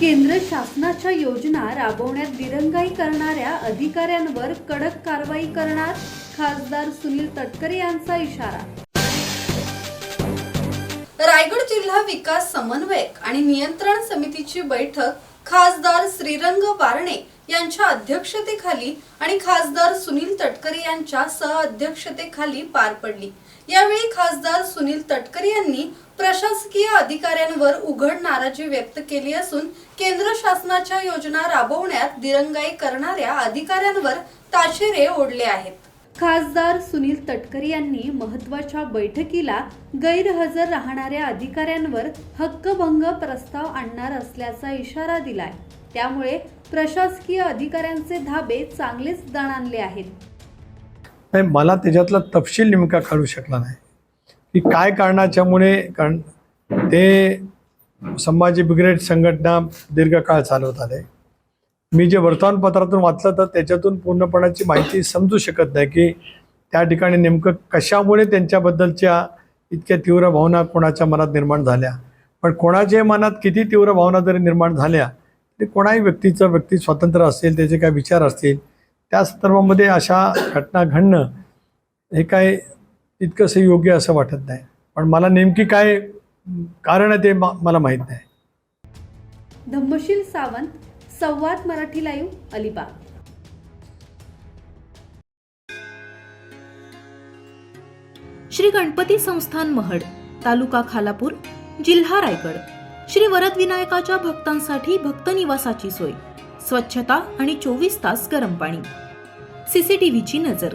केंद्र शासनाच्या योजना राबवण्यात दिरंगाई करणाऱ्या अधिकाऱ्यांवर कडक कारवाई करणार खासदार सुनील तटकरे यांचा इशारा. रायगड जिल्हा विकास समन्वयक आणि नियंत्रण समितीची बैठक खासदार श्रीरंग बारणे यांच्या अध्यक्षतेखाली आणि खासदार सुनील तटकरे यांच्या सहअध्यक्षतेखाली पार पडली. यावेळी खासदार सुनील तटकरे यांनी प्रशासकीय अधिकाऱ्यांवर उघड नाराजी व्यक्त केली असून केंद्र शासनाच्या योजना राबवण्यात दिरंगाई करणाऱ्या अधिकाऱ्यांवर ताशेरे ओढले आहेत. खासदार सुनील तटकरे यांनी महत्त्वाच्या बैठकीला गैरहजर राहणाऱ्या अधिकाऱ्यांवर हक्कभंग प्रस्ताव आणणार असल्याचा इशारा दिलाय. त्यामुळे प्रशासकीय अधिकाऱ्यांचे धाबे चांगलेच दणाणले आहेत. नाही मला त्याच्यातला तपशील नेमका काढू शकला नाही. की काय कारणाच्यामुळे कारण ते संभाजी ब्रिगेड संघटना दीर्घकाळ चालवत आले. मी जे वर्तमानपत्रातून वाचलं तर त्याच्यातून पूर्णपणाची माहिती समजू शकत नाही की त्या ठिकाणी नेमकं कशामुळे त्यांच्याबद्दलच्या इतक्या तीव्र भावना कोणाच्या मनात निर्माण झाल्या. पण कोणाच्या मनात किती तीव्र भावना जरी निर्माण झाल्या तरी कोणाही व्यक्तीचं व्यक्ती स्वातंत्र्य असेल त्याचे काय विचार असतील त्या संदर्भामध्ये अशा घटना घडणं हे काय इतकंसं योग्य असं वाटत नाही. पण मला नेमकी काय कारण आहे ते मला माहीत नाही. धम्मशील सावंत संवाद मराठी लाईव्ह अलिबाग. श्री गणपती संस्थान महड तालुका खालापूर जिल्हा रायगड. श्री वरदविनायकाच्या भक्तांसाठी भक्त निवासाची सोय. स्वच्छता आणि चोवीस तास गरम पाणी. सीसीटीव्हीची नजर.